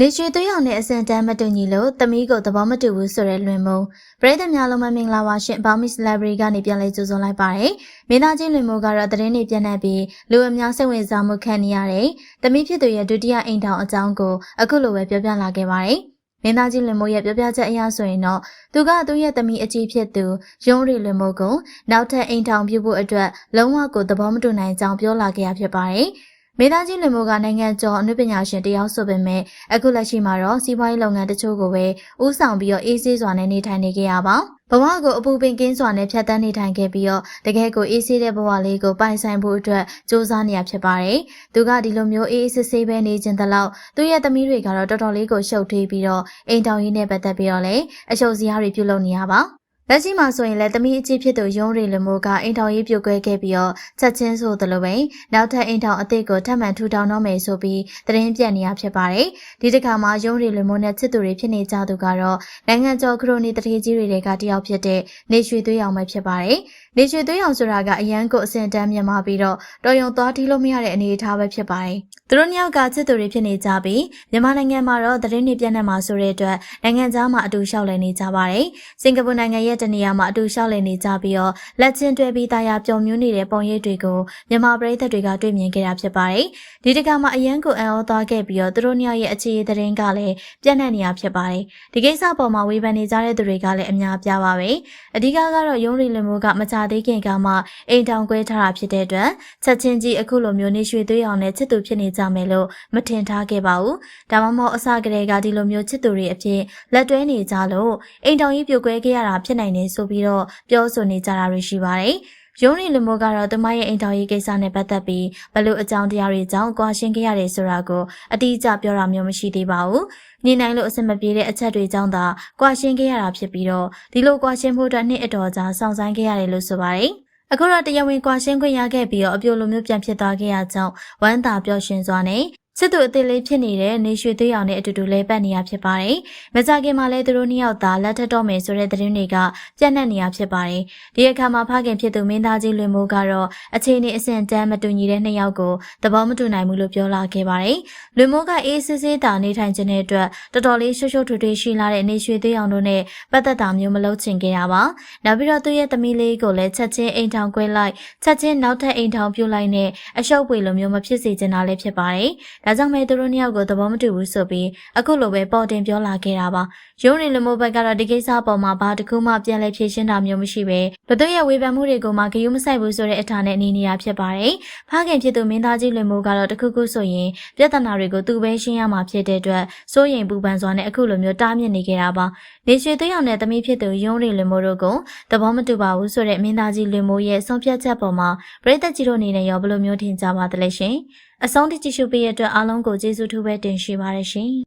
နေရွှေသွေးရောင်နဲ့အစင်တန်းမတူညီလို့သမီးကိုသဘောမတူဘူးဆိုတဲ့လွင်မုံပရိသတ်များလုံးမမင်္ဂလာပါရှင်ဘောင်မစ်လိုင်ဘရီကနေပြန်လည်ကြိုဆိုလိုက်ပါတယ်မင်းသားချင်းလွင်မုံကတော့သတင်းတွေပြန့်နှံ့ပြီးလူအများစိတ်ဝင်စားမှုခံနေရတဲ့သမီးဖြစ်သူရဲ့ဒုတိယအိမ်ထောင်အကြောင်းကိုအခုလိုပဲပြောပြလာခဲ့ပါတယ်မင်းသားကြီးလွင်မိုးရဲ့ပြောပြချက်အရဆိုရင်တော့သူကသူ့ရဲ့သမီးအကြီးဖြစ်သူရုံးရီလွင်မိုးကိုနောက်ထပ်အိမ်ထောင်ပြုဖို့အတွက်လုံးဝကိုသဘောမတူနိုင်ကြောင်းပြောလာခဲ့ရဖြစ်ပါတယ်။ မေသားကြီးလွင်မိုးကနိုင်ငံကျော်အနုပညာရှင်တယောက်ဆိုပေမဲ့အခုလက်ရှိမှာတော့စီးပွားရေးလုပ်ငန်းတချို့ကိုပဲဥဆောင်ပြီးတော့အေးဆေးစွာနဲ့နေထိုင်နေကြရပါဘဝကိုအပူပင်ကင်းစွာနဲ့ဖြတ်တန်းနေထိုင်ခဲ့ပြီးတော့တကယ်ကိုအေးဆေးတဲ့ဘဝလေးကိုပိုင်ဆိုင်ဖို့အတွက်စူးစမ်းနေရဖြစ်ပါတယ်။သူကဒီလိုမျိုးအေးအေးဆေးဆေးပဲနေခြင်းတလောက်သူ့ရဲ့သမီးတွေကတော့တော်တော်လေးကိုရှုပ်ထွေးပြီးတော့အိမ်တောင်ရေးနဲ့ပတ်သက်ပြီးတော့လည်းအရှုပ်စရာတွေပြုလုပ်နေရပါ။ လက်ရှိမှာဆိုရင်လည်းသမီးအကြီးဖြစ်သူရုံးရီလမိုးကအိမ်ထောင်ရေးပြုတ်ကွဲခဲ့ပြီးတော့ချက်ချင်းဆိုသလိုပဲနောက်ထပ်အိမ်ထောင်အသစ်ကိုထပ်မံထူထောင်တော့မယ်ဆိုပြီးသတင်းပြန့်နေရဖြစ်ပါတယ်။ဒီတစ်ခါမှာရုံးရီလမိုးနဲ့ချစ်သူတွေဖြစ်နေကြသူကတော့နိုင်ငံကျော်ခရိုနီတထေးကြီးတွေကတယောက်ဖြစ်တဲ့နေရွှေသွေးရောင်ပဲဖြစ်ပါတယ်။ နေရွှေသွေးရောင်ဆိုတာကအရန်ကိုအစင်တန်းမြန်မာပြီးတော့တော်ရုံသွားတီးလို့မရတဲ့အနေအထားပဲဖြစ်ပါတယ်။သူတို့နှစ်ယောက်ကချစ်သူတွေဖြစ်နေကြပြီးမြန်မာနိုင်ငံမှာတော့သတင်းတွေပြန့်နှံ့မှာဆိုတဲ့အတွက်နိုင်ငံသားမှာအတူလျှောက်လည်နေကြပါတယ်။စင်ကာပူနိုင်ငံရဲ့တနေရာမှာအတူလျှောက်လည်နေကြပြီးတော့လက်ချင်းတွဲပြီးတာယာပျော်မြူးနေတဲ့ပုံရိပ်တွေကိုမြန်မာပရိသတ်တွေကတွေ့မြင်ခဲ့တာဖြစ်ပါတယ်။ဒီတကမှာအရန်ကိုအံ့ဩသွားခဲ့ပြီးတော့သူတို့နှစ်ယောက်ရဲ့အခြေအသတင်းကလည်းပြန့်နှံ့နေရဖြစ်ပါတယ်။ဒီကိစ္စပေါ်မှာဝေဖန်နေကြတဲ့သူတွေကလည်းအများပြားပါပဲ။အဓိကကတော့ရုံးရီလမိုးကမကြသေးခင်ကမှအိမ်တောင်ကွဲထားတာဖြစ်တဲ့အတွက်ချက်ချင်းကြီးအခုလိုမျိုးနေရွှေသွေးအောင်နဲ့ချစ်သူဖြစ်နေကြမယ်လို့မထင်ထားခဲ့ပါဘူး။ဒါမှမဟုတ်အစကတည်းကဒီလိုမျိုးချစ်သူတွေအဖြစ်လက်တွဲနေကြလို့အိမ်တောင်ကြီးပြိုကွဲခဲ့ရတာဖြစ်နိုင်နေဆိုပြီးတော့ပြောဆိုနေကြတာတွေရှိပါတယ်။ ရုံးရီလူမိုးကတော့သူမရဲ့အိမ်တော်ရေးကိစ္စနဲ့ပတ်သက်ပြီးဘလို့အကြောင်းတရားတွေကြောင့်ကွာရှင်းခဲ့ရတယ်ဆိုတာကိုအတိအကျပြောတာမျိုးမရှိသေးပါဘူး။နေနိုင်လို့အဆင်မပြေတဲ့အချက်တွေကြောင့်သာကွာရှင်းခဲ့ရတာဖြစ်ပြီးတော့ဒီလိုကွာရှင်းဖို့အတွက်နှစ်အတော်ကြာစောင့်ဆိုင်းခဲ့ရတယ်လို့ဆိုပါတယ်။အခုတော့တရားဝင်ကွာရှင်းခွင့်ရခဲ့ပြီးတော့အပြိုလိုမျိုးပြန်ဖြစ်သွားခဲ့ရကြောင်းဝမ်းသာပျော်ရွှင်စွာနဲ့ စစ်သူအသေးလေးဖြစ်နေတဲ့နေရွှေသွေးရောင်နဲ့အတူတူလဲပတ်နေရဖြစ်ပါတယ်။မကြခင်မှာလဲသူတို့နှစ်ယောက်သာလက်ထပ်တော့မယ်ဆိုတဲ့သတင်းတွေကပြန့်နှံ့နေရဖြစ်ပါတယ်။ဒီအခါမှာဖခင်ဖြစ်သူမင်းသားကြီးလွင်မိုးကတော့အခြေအနေအဆင့်တန်းမတူညီတဲ့နှစ်ယောက်ကိုသဘောမတူနိုင်ဘူးလို့ပြောလာခဲ့ပါတယ်။လွင်မိုးကအေးစစ်စစ်တာနေထိုင်ခြင်းတဲ့အတွက်တော်တော်လေးရှုပ်ရှုပ်ထွေးထွေးရှိလာတဲ့နေရွှေသွေးရောင်တို့နဲ့ပတ်သက်တာမျိုးမလုပ်ချင်ခဲ့ရပါ။နောက်ပြီးတော့သူ့ရဲ့သမီးလေးကိုလည်းချက်ချင်းအိမ်ထောင်ကွဲလိုက်ချက်ချင်းနောက်ထပ်အိမ်ထောင်ပြုတ်လိုက်နဲ့အရှုပ်ပွေလိုမျိုးမဖြစ်စေချင်တာလည်းဖြစ်ပါတယ်။ဒါကြောင့်မဲသူတို့နှစ်ယောက်ကိုသဘောမတူဘူးဆိုပြီးအခုလိုပဲပေါ်တင်ပြောလာခဲ့တာပါရုံးနေလမိုးဘက်ကတော့ဒီကိစ္စပေါ်မှာဘာတခုမှပြန်လဲဖြေရှင်းတာမျိုးမရှိပဲဘသူရဲ့ဝေဖန်မှုတွေကိုမှဂရုမစိုက်ဘူးဆိုတဲ့အထာနဲ့အနေနေရဖြစ်ပါတယ်ဖခင်ဖြစ်သူမင်းသားကြီးလွင်မိုးကတော့တခုခုဆိုရင်ပြဿနာတွေကိုသူပဲရှင်းရမှာဖြစ်တဲ့အတွက်စိုးရိမ်ပူပန်စွာနဲ့အခုလိုမျိုးတားမြစ်နေခဲ့တာပါနေရွှေသွေးအောင်နဲ့သမီးဖြစ်သူရုံးနေလွင်မိုးတို့ကိုသဘောမတူပါဘူးဆိုတဲ့မင်းသားကြီးလွင်မိုးရဲ့ဆုံးဖြတ်ချက်ပေါ်မှာပရိသတ်ကြီးတို့အနေနဲ့ရောဘယ်လိုမျိုးထင်ကြပါသလဲရှင် အဆုံးထိကြည့်ရှုပေးရတဲ့အတွက်အားလုံးကိုကျေးဇူးထူးပဲတင်ရှိပါတယ်ရှင်